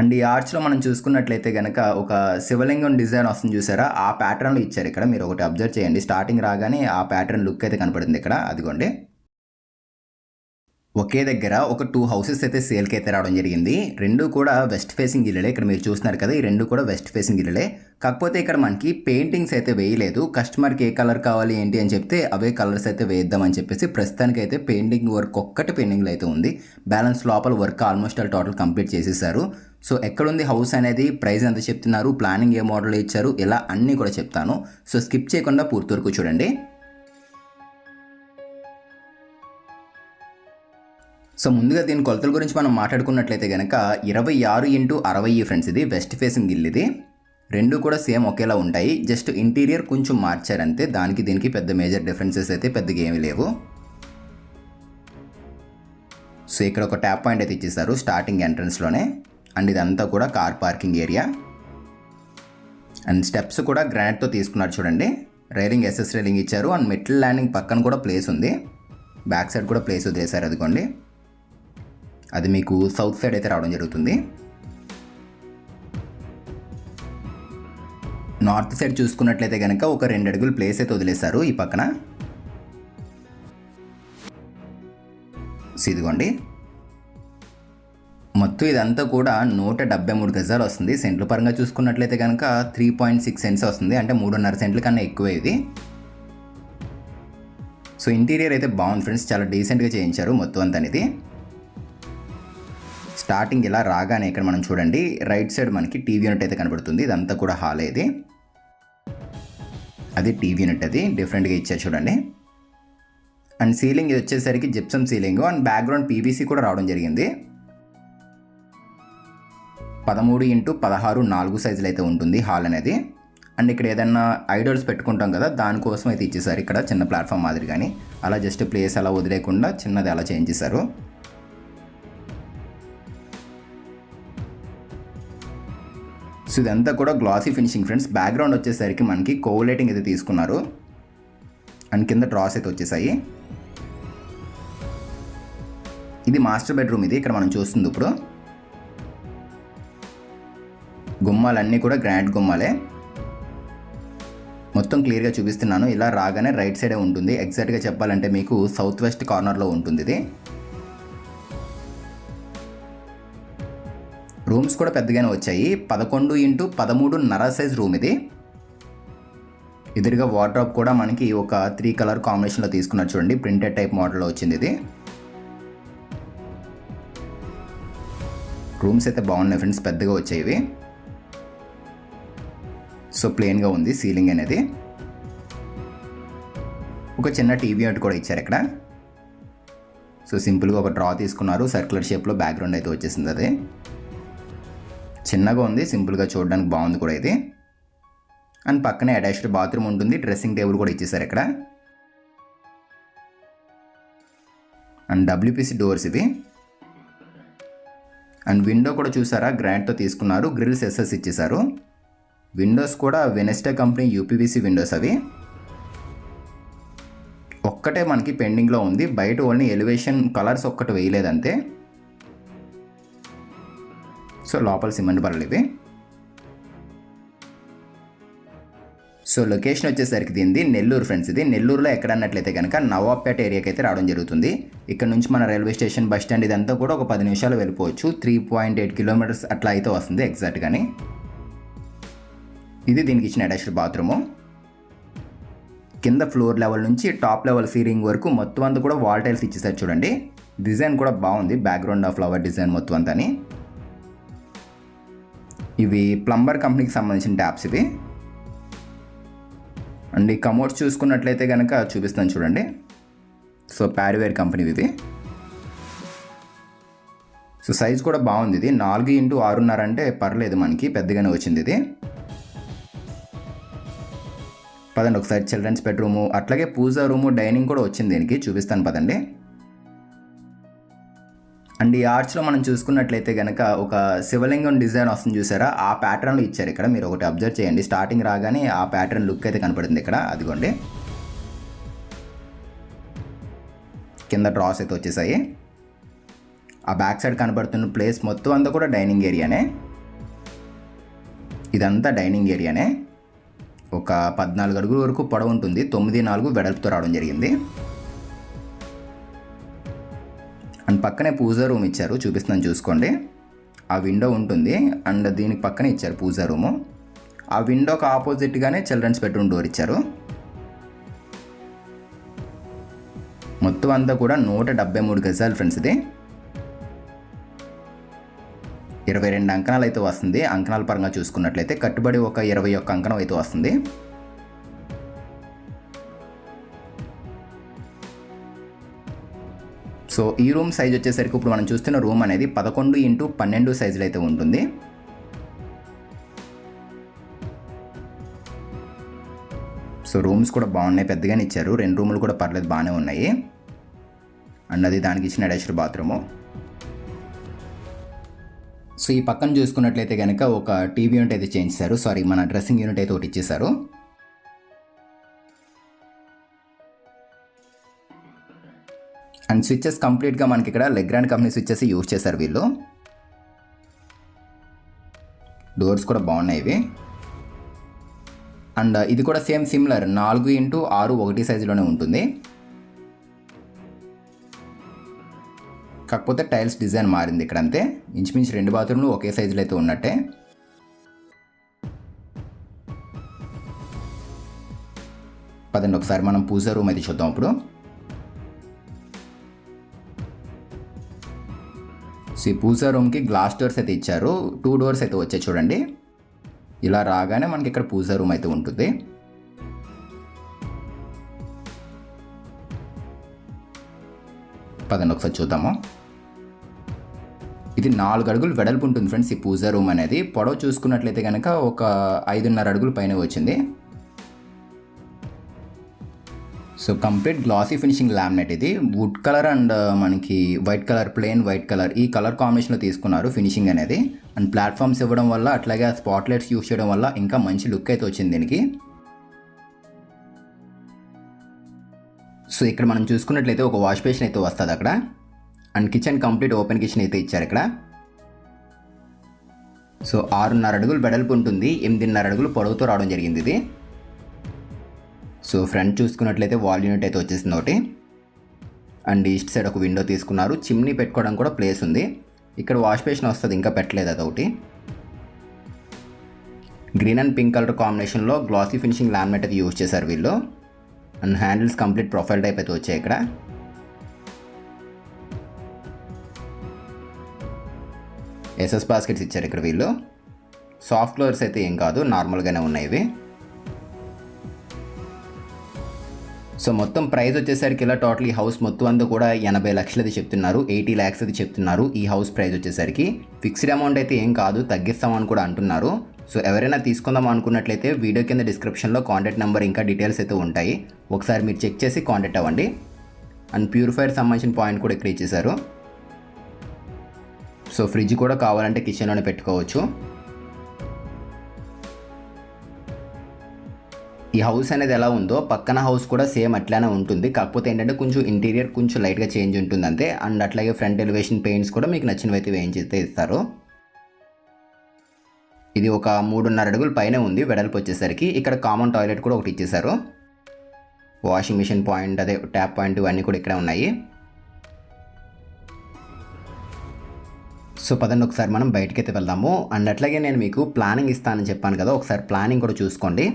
And ఈ ఆర్చ్లో మనం చూసుకున్నట్లయితే కనుక ఒక శివలింగం డిజైన్ వస్తుంది చూసారా? ఆ ప్యాటర్న్లో ఇచ్చారు ఇక్కడ. మీరు ఒకటి అబ్జర్వ్ చేయండి. స్టార్టింగ్ రాగానే ఆ ప్యాటర్న్ లుక్ అయితే కనపడింది ఇక్కడ. అదిగోండి. ఒకే దగ్గర ఒక టూ హౌసెస్ అయితే సేల్కి అయితే రావడం జరిగింది. రెండు కూడా వెస్ట్ ఫేసింగ్ ఇల్లులే ఇక్కడ మీరు చూస్తున్నారు కదా ఈ రెండు కూడా వెస్ట్ ఫేసింగ్ ఇల్లులే కాకపోతే ఇక్కడ మనకి పెయింటింగ్స్ అయితే వేయలేదు. కస్టమర్కి ఏ కలర్ కావాలి ఏంటి అని చెప్తే అవే కలర్స్ అయితే వేద్దామని చెప్పేసి ప్రస్తుతానికి అయితే పెయింటింగ్ వర్క్ ఒక్కటి పెయింటింగ్లో అయితే ఉంది. బ్యాలెన్స్ లోపల work almost all total complete చేసేసారు. సో ఎక్కడుంది హౌస్ అనేది? ప్రైస్ ఎంత చెప్తున్నారు? ప్లానింగ్ ఏ మోడల్ ఇచ్చారు? ఇలా అన్నీ కూడా చెప్తాను. సో స్కిప్ చేయకుండా పూర్తి వరకు చూడండి. సో ముందుగా దీని కొలతల గురించి మనం మాట్లాడుకున్నట్లయితే కనుక ఇరవై ఆరు ఇంటూ అరవై ఫ్రెండ్స్ ఇది వెస్ట్ ఫేసింగ్ ఇల్లు ఇది. రెండు కూడా సేమ్ ఒకేలా ఉంటాయి. జస్ట్ ఇంటీరియర్ కొంచెం మార్చారంతే. దానికి దీనికి పెద్ద మేజర్ డిఫరెన్సెస్ అయితే పెద్దగా ఏమీ లేవు. సో ఇక్కడ ఒక ట్యాప్ పాయింట్ అయితే ఇచ్చేసారు స్టార్టింగ్ ఎంట్రన్స్లోనే అండ్ ఇదంతా కూడా car parking area. And steps కూడా గ్రానైట్తో తీసుకున్నారు చూడండి. రైలింగ్ ఎస్ఎస్ రైలింగ్ ఇచ్చారు. అండ్ మెట్ల ల్యాండింగ్ పక్కన కూడా ప్లేస్ ఉంది. బ్యాక్ సైడ్ కూడా ప్లేస్ వదిలేశారు అదిగోండి. అది మీకు సౌత్ సైడ్ అయితే రావడం జరుగుతుంది. నార్త్ సైడ్ చూసుకున్నట్లయితే కనుక ఒక రెండు అడుగులు ప్లేస్ అయితే వదిలేశారు ఈ పక్కన. సో ఇదిగోండి. మొత్తం ఇదంతా కూడా నూట డెబ్బై మూడు గజాలు వస్తుంది. సెంట్ల పరంగా చూసుకున్నట్లయితే కనుక త్రీ పాయింట్ సిక్స్ సెంట్స్ వస్తుంది. అంటే మూడున్నర సెంట్ల కన్నా ఎక్కువ ఇది. సో ఇంటీరియర్ అయితే బాగుంది ఫ్రెండ్స్ చాలా డీసెంట్గా చేయించారు మొత్తం అంతా అనేది. స్టార్టింగ్ ఇలా రాగానే ఇక్కడ మనం చూడండి రైట్ సైడ్ మనకి టీవీ యూనిట్ అయితే కనబడుతుంది. ఇదంతా కూడా హాల్ ఇది. అది టీవీ యూనిట్ అది డిఫరెంట్గా ఇచ్చారు చూడండి. అండ్ సీలింగ్ ఇది వచ్చేసరికి gypsum ceiling. And background PVC కూడా రావడం జరిగింది. పదమూడు ఇంటూ పదహారు నాలుగు సైజులు అయితే ఉంటుంది హాల్ అనేది. అండ్ ఇక్కడ ఏదైనా ఐడల్స్ పెట్టుకుంటాం కదా దానికోసం అయితే ఇచ్చేసారు ఇక్కడ చిన్న ప్లాట్ఫామ్ మాదిరి కానీ అలా జస్ట్ ప్లేస్ అలా వదిలేకుండా చిన్నది అలా చేంజ్ చేశారు. సో ఇదంతా కూడా గ్లాసీ ఫినిషింగ్ ఫ్రెండ్స్ బ్యాక్గ్రౌండ్ వచ్చేసరికి మనకి కోవలేటింగ్ అయితే తీసుకున్నారు. అండ్ కింద డ్రాస్ అయితే వచ్చేసాయి. ఇది మాస్టర్ బెడ్రూమ్ ఇది. ఇక్కడ మనం చూస్తుంది ఇప్పుడు. గుమ్మాలన్నీ కూడా గ్రాండ్ గుమ్మాలే. మొత్తం క్లియర్గా చూపిస్తున్నాను. ఇలా రాగానే రైట్ సైడే ఉంటుంది. ఎగ్జాక్ట్గా చెప్పాలంటే మీకు సౌత్ వెస్ట్ కార్నర్లో ఉంటుంది ఇది. రూమ్స్ కూడా పెద్దగానే వచ్చాయి. పదకొండు ఇంటూ పదమూడున్నర సైజ్ రూమ్ ఇది. ఎదురుగా వాటర్ కూడా మనకి ఒక త్రీ కలర్ కాంబినేషన్లో తీసుకున్నారు చూడండి. ప్రింటెడ్ టైప్ మోడల్లో వచ్చింది ఇది. రూమ్స్ అయితే బాగున్నాయి ఫ్రెండ్స్ పెద్దగా వచ్చాయి ఇవి. సో ప్లెయిన్గా ఉంది సీలింగ్ అనేది. ఒక చిన్న టీవీ ఒకటి కూడా ఇచ్చారు ఇక్కడ. సో సింపుల్గా ఒక డ్రా తీసుకున్నారు. సర్క్యులర్ షేప్లో బ్యాక్గ్రౌండ్ అయితే వచ్చేసింది అది. చిన్నగా ఉంది సింపుల్గా చూడడానికి బాగుంది కూడా ఇది. అండ్ పక్కనే అటాచ్డ్ బాత్రూమ్ ఉంటుంది డ్రెస్సింగ్ టేబుల్ కూడా ఇచ్చేసారు ఇక్కడ. అండ్ డబ్ల్యూపీసీ డోర్స్ ఇవి. అండ్ విండో కూడా చూసారా గ్రాండ్తో తీసుకున్నారు గ్రిల్స్ ఎస్ఎస్ ఇచ్చేసారు. విండోస్ కూడా వెనెస్టా కంపెనీ యూపీవీసీ విండోస్ అవి. ఒక్కటే మనకి పెండింగ్లో ఉంది బయట ఓన్లీ ఎలివేషన్ కలర్స్ ఒక్కటి వేయలేదంతే. సో లోపల సిమెంట్ బరలు ఇవి. సో లొకేషన్ వచ్చేసరికి దీనిది నెల్లూరు ఫ్రెండ్స్ ఇది. నెల్లూరులో ఎక్కడ అన్నట్లయితే కనుక నవాబ్పేట ఏరియాకి అయితే రావడం జరుగుతుంది. ఇక్కడ నుంచి మన రైల్వే స్టేషన్ బస్ స్టాండ్ ఇదంతా కూడా ఒక పది నిమిషాలు వెళ్ళిపోవచ్చు. త్రీ పాయింట్ ఎయిట్ కిలోమీటర్స్ అట్లా అయితే వస్తుంది ఎగ్జాక్ట్గాని ఇది దీనికి ఇచ్చిన అటాచ్డ్ బాత్రూము. కింద ఫ్లోర్ లెవెల్ నుంచి టాప్ లెవెల్ సీలింగ్ వరకు మొత్తం అంతా కూడా వాల్ టైల్స్ ఇచ్చేసారు చూడండి. డిజైన్ కూడా బాగుంది. బ్యాక్గ్రౌండ్ ఆఫ్ ఫ్లవర్ డిజైన్ మొత్తం అంతా ఇవి ప్లంబర్ కంపెనీకి సంబంధించిన ట్యాప్స్ ఇవి. అండ్ ఈ కమోడ్స్ చూసుకున్నట్లయితే కనుక చూపిస్తాను చూడండి. సో ప్యారివేర్ కంపెనీ ఇది. సో సైజ్ కూడా బాగుంది ఇది. నాలుగు ఇంటూ ఆరున్నర అంటే పర్లేదు మనకి పెద్దగానే వచ్చింది ఇది. పదండి ఒకసారి చిల్డ్రన్స్ బెడ్రూము అట్లాగే పూజా రూము డైనింగ్ కూడా వచ్చింది దీనికి. చూపిస్తాను పదండి. అండ్ ఈ ఆర్చ్లో మనం చూసుకున్నట్లయితే కనుక ఒక శివలింగం డిజైన్ వస్తుంది చూసారా? ఆ ప్యాటర్న్లో ఇచ్చారు ఇక్కడ. మీరు ఒకటి అబ్జర్వ్ చేయండి. స్టార్టింగ్ రాగానే ఆ ప్యాటర్న్ లుక్ అయితే కనపడుతుంది ఇక్కడ. అదిగోండి. కింద డ్రాస్ అయితే వచ్చేసాయి. ఆ బ్యాక్ సైడ్ కనబడుతున్న ప్లేస్ మొత్తం అంతా కూడా డైనింగ్ ఏరియానే ఇదంతా డైనింగ్ ఏరియానే ఒక పద్నాలుగు అడుగుల వరకు పొడవు ఉంటుంది. తొమ్మిది నాలుగు వెడల్పుతో రావడం జరిగింది. పక్కనే పూజా రూమ్ ఇచ్చారు. చూపిస్తున్నాను చూసుకోండి. ఆ విండో ఉంటుంది. అండ్ దీనికి పక్కనే ఇచ్చారు పూజా రూము. ఆ విండోకి ఆపోజిట్గానే చిల్డ్రన్స్ బెడ్రూమ్ డోర్ ఇచ్చారు. మొత్తం అంతా కూడా నూట డెబ్బై మూడు గజాలు ఫ్రెండ్స్ ఇది. ఇరవై రెండు అంకణాలు అయితే వస్తుంది. అంకణాల పరంగా చూసుకున్నట్లయితే కట్టుబడి ఒక ఇరవై ఒక్క అంకణం అయితే వస్తుంది. సో ఈ రూమ్ సైజ్ వచ్చేసరికి ఇప్పుడు మనం చూస్తున్న రూమ్ అనేది పదకొండు ఇంటూ పన్నెండు సైజులో అయితే ఉంటుంది. సో రూమ్స్ కూడా బాగున్నాయి పెద్దగానే ఇచ్చారు. రెండు రూములు కూడా పర్లేదు బాగానే ఉన్నాయి. అండ్ అది దానికి ఇచ్చిన అటాచ్డ్ బాత్రూము సో ఈ పక్కన చూసుకున్నట్లయితే కనుక ఒక టీవీ యూనిట్ అయితే చేయించారు. సారీ మన డ్రెస్సింగ్ యూనిట్ అయితే ఒకటి ఇచ్చేసారు అండ్ స్విచ్చెస్ కంప్లీట్గా మనకి ఇక్కడ లెగ్రాండ్ కంపెనీ స్విచ్చెస్ యూజ్ చేశారు వీళ్ళు. డోర్స్ కూడా బాగున్నాయి ఇవి. అండ్ ఇది కూడా సేమ్ సిమిలర్ నాలుగు ఇంటూ ఆరు ఒకటి సైజులోనే ఉంటుంది. కాకపోతే టైల్స్ డిజైన్ మారింది ఇక్కడ అంతే. ఇంచుమించు రెండు బాత్రూమ్లు ఒకే సైజులో అయితే ఉన్నట్టే. పదండి ఒకసారి మనం పూజ రూమ్ అయితే చూద్దాం ఇప్పుడు. సో ఈ పూజా రూమ్కి గ్లాస్ డోర్స్ అయితే ఇచ్చారు. టూ డోర్స్ అయితే వచ్చాయి చూడండి. ఇలా రాగానే మనకి ఇక్కడ పూజా రూమ్ అయితే ఉంటుంది. పదండి ఒకసారి చూద్దాము. ఇది నాలుగు అడుగులు వెడల్పు ఉంటుంది ఫ్రెండ్స్ ఈ పూజా రూమ్ అనేది. పొడవు చూసుకున్నట్లయితే కనుక ఒక ఐదున్నర అడుగులు పైన వచ్చింది. So complete glossy finishing laminate ఇది. వుడ్ కలర్ అండ్ మనకి white colour plain white colour ఈ కలర్ కాంబినేషన్లో తీసుకున్నారు ఫినిషింగ్ అనేది. అండ్ ప్లాట్ఫామ్స్ ఇవ్వడం వల్ల అట్లాగే ఆ స్పాట్ లైట్స్ యూస్ చేయడం వల్ల ఇంకా మంచి లుక్ అయితే వచ్చింది దీనికి. సో ఇక్కడ మనం చూసుకున్నట్లయితే ఒక వాష్ బేసిన్ అయితే వస్తుంది అక్కడ. And kitchen complete open kitchen అయితే ఇచ్చారు ఇక్కడ. సో ఆరున్నర అడుగులు వెడల్పు ఉంటుంది. ఎనిమిదిన్నర అడుగులు పొడవుతో రావడం జరిగింది ఇది. సో ఫ్రంట్ చూసుకున్నట్లయితే వాల్ యూనిట్ అయితే వచ్చేసింది ఒకటి. అండ్ ఈస్ట్ సైడ్ ఒక విండో తీసుకున్నారు. చిమ్నీ పెట్టుకోవడం కూడా ప్లేస్ ఉంది. ఇక్కడ వాష్ బేషన్ వస్తుంది ఇంకా పెట్టలేదు అదొకటి. గ్రీన్ అండ్ పింక్ కలర్ కాంబినేషన్లో గ్లాసీ ఫినిషింగ్ లామినేట్ అయితే యూజ్ చేశారు వీళ్ళు. And handles complete profile type అయితే వచ్చాయి ఇక్కడ. ఎస్ఎస్ బాస్కెట్స్ ఇచ్చారు ఇక్కడ వీళ్ళు. సాఫ్ట్ ఫ్లోర్స్ అయితే ఏం కాదు నార్మల్గానే ఉన్నాయి ఇవి. సో మొత్తం ప్రైస్ వచ్చేసరికి ఇలా టోటల్ ఈ హౌస్ మొత్తం అంతా కూడా ఎనభై లక్షలది చెప్తున్నారు ఎయిటీ ల్యాక్స్ అది చెప్తున్నారు ఈ హౌస్ ప్రైస్ వచ్చేసరికి. ఫిక్స్డ్ అమౌంట్ అయితే ఏం కాదు తగ్గిస్తామని కూడా అంటున్నారు. సో ఎవరైనా తీసుకుందాం అనుకున్నట్లయితే వీడియో కింద డిస్క్రిప్షన్లో కాంటాక్ట్ నెంబర్ ఇంకా డీటెయిల్స్ అయితే ఉంటాయి. ఒకసారి మీరు చెక్ చేసి కాంటాక్ట్ అవ్వండి. అండ్ ప్యూరిఫైర్ సంబంధించిన పాయింట్ కూడా ఇక్కడ ఇచ్చేశారు. సో ఫ్రిడ్జ్ కూడా కావాలంటే కిచెన్లోనే పెట్టుకోవచ్చు. ఈ హౌస్ అనేది ఎలా ఉందో పక్కన హౌస్ కూడా సేమ్ అట్లానే ఉంటుంది. కాకపోతే ఏంటంటే కొంచెం ఇంటీరియర్ కొంచెం లైట్గా చేంజ్ ఉంటుంది అంతే. అండ్ అట్లాగే ఫ్రంట్ ఎలివేషన్ పెయింట్స్ కూడా మీకు నచ్చినవి అయితే వేయించితే ఇస్తారు. ఇది ఒక మూడున్నర అడుగుల పైన ఉంది. వెడల్పు వచ్చేసరికి ఇక్కడ కామన్ టాయిలెట్ కూడా ఒకటి ఇచ్చేసారు వాషింగ్ మిషన్ పాయింట్ అదే ట్యాప్ పాయింట్ ఇవన్నీ కూడా ఇక్కడ ఉన్నాయి. సో పదండి ఒకసారి మనం బయటకైతే వెళ్దాము. అండ్ అట్లాగే నేను మీకు ప్లానింగ్ ఇస్తానని చెప్పాను కదా ఒకసారి ప్లానింగ్ కూడా చూసుకోండి.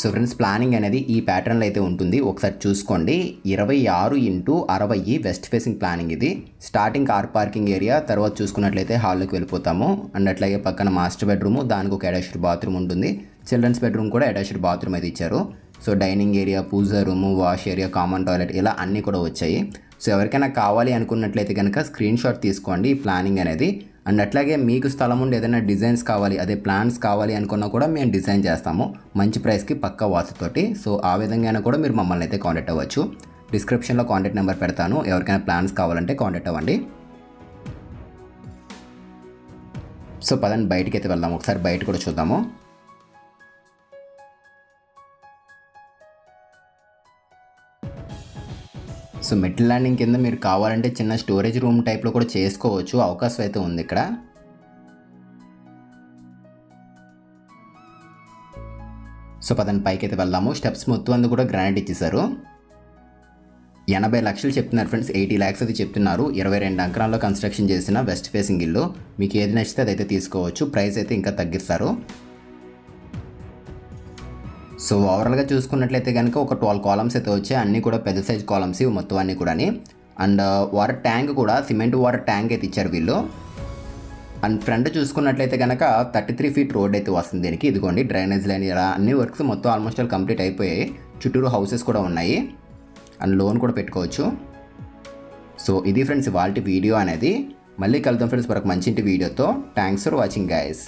సో ఫ్రెండ్స్ ప్లానింగ్ అనేది ఈ ప్యాటర్న్లో అయితే ఉంటుంది. ఒకసారి చూసుకోండి. ఇరవై ఆరు ఇంటూ అరవై వెస్ట్ ఫేసింగ్ ప్లానింగ్ ఇది. స్టార్టింగ్ కార్ పార్కింగ్ ఏరియా తర్వాత చూసుకున్నట్లయితే హాల్లోకి వెళ్ళిపోతాము. అండ్ అట్లాగే పక్కన మాస్టర్ బెడ్రూమ్ దానికి ఒక అటాచ్డ్ బాత్రూమ్ ఉంటుంది. చిల్డ్రన్స్ బెడ్రూమ్ కూడా అటాచ్డ్ బాత్రూమ్ అయితే ఇచ్చారు. So dining area puja room wash area common toilet ఇలా అన్నీ కూడా వచ్చాయి. సో ఎవరికైనా కావాలి అనుకున్నట్లయితే కనుక స్క్రీన్ షాట్ తీసుకోండి ఈ ప్లానింగ్ అనేది. అండ్ అట్లాగే మీకు స్థలం ఉండి ఏదైనా డిజైన్స్ కావాలి అదే ప్లాన్స్ కావాలి అనుకున్నా కూడా మేము డిజైన్ చేస్తాము. మంచి ప్రైస్కి పక్క వాసుతోటి సో ఆ విధంగా కూడా మీరు మమ్మల్ని అయితే కాంటాక్ట్ అవ్వచ్చు. డిస్క్రిప్షన్లో కాంటాక్ట్ నెంబర్ పెడతాను. ఎవరికైనా ప్లాన్స్ కావాలంటే కాంటాక్ట్ అవ్వండి. సో పదండి బయటికి అయితే వెళ్దాం. ఒకసారి బయట కూడా చూద్దాము. సో మెటల్ ల్యాండింగ్ కింద మీరు కావాలంటే చిన్న స్టోరేజ్ రూమ్ టైప్లో కూడా చేసుకోవచ్చు. అవకాశం అయితే ఉంది ఇక్కడ. సో పదండి పైకి అయితే వెళ్దాము. స్టెప్స్ మొత్తం అందు కూడా గ్రానైట్ ఇచ్చేశారు. ఎనభై లక్షలు చెప్తున్నారు ఫ్రెండ్స్. ఎయిటీ ల్యాక్స్ అయితే చెప్తున్నారు. ఇరవై రెండు అంకరాల్లో కన్స్ట్రక్షన్ చేసిన వెస్ట్ ఫేసింగ్ ఇల్లు. మీకు ఏది నచ్చితే అదైతే తీసుకోవచ్చు. ప్రైస్ అయితే ఇంకా తగ్గిస్తారు. సో ఓవరాల్గా చూసుకున్నట్లయితే కనుక ఒక ట్వెల్వ్ కాలమ్స్ అయితే వచ్చాయి. అన్నీ కూడా పెద్ద సైజ్ కాలమ్స్ ఇవి మొత్తం అన్నీ uh, కూడా అండ్ వాటర్ ట్యాంక్ కూడా సిమెంట్ వాటర్ ట్యాంక్ అయితే ఇచ్చారు వీళ్ళు. అండ్ ఫ్రంట్ చూసుకున్నట్లయితే కనుక థర్టీ త్రీ ఫీట్ రోడ్ అయితే వస్తుంది దీనికి. ఇదిగోండి డ్రైనేజ్ లైన్ ఇలా అన్ని వర్క్స్ మొత్తం ఆల్మోస్ట్ ఆల్ కంప్లీట్ అయిపోయాయి. చుట్టూరు హౌసెస్ కూడా ఉన్నాయి. అండ్ లోన్ కూడా పెట్టుకోవచ్చు. సో ఇది ఫ్రెండ్స్ వాళ్ళ వీడియో అనేది. మళ్ళీ కలుద్దాం ఫ్రెండ్స్ మరొక మంచి ఇంటి వీడియోతో థ్యాంక్స్ ఫర్ వాచింగ్ గైస్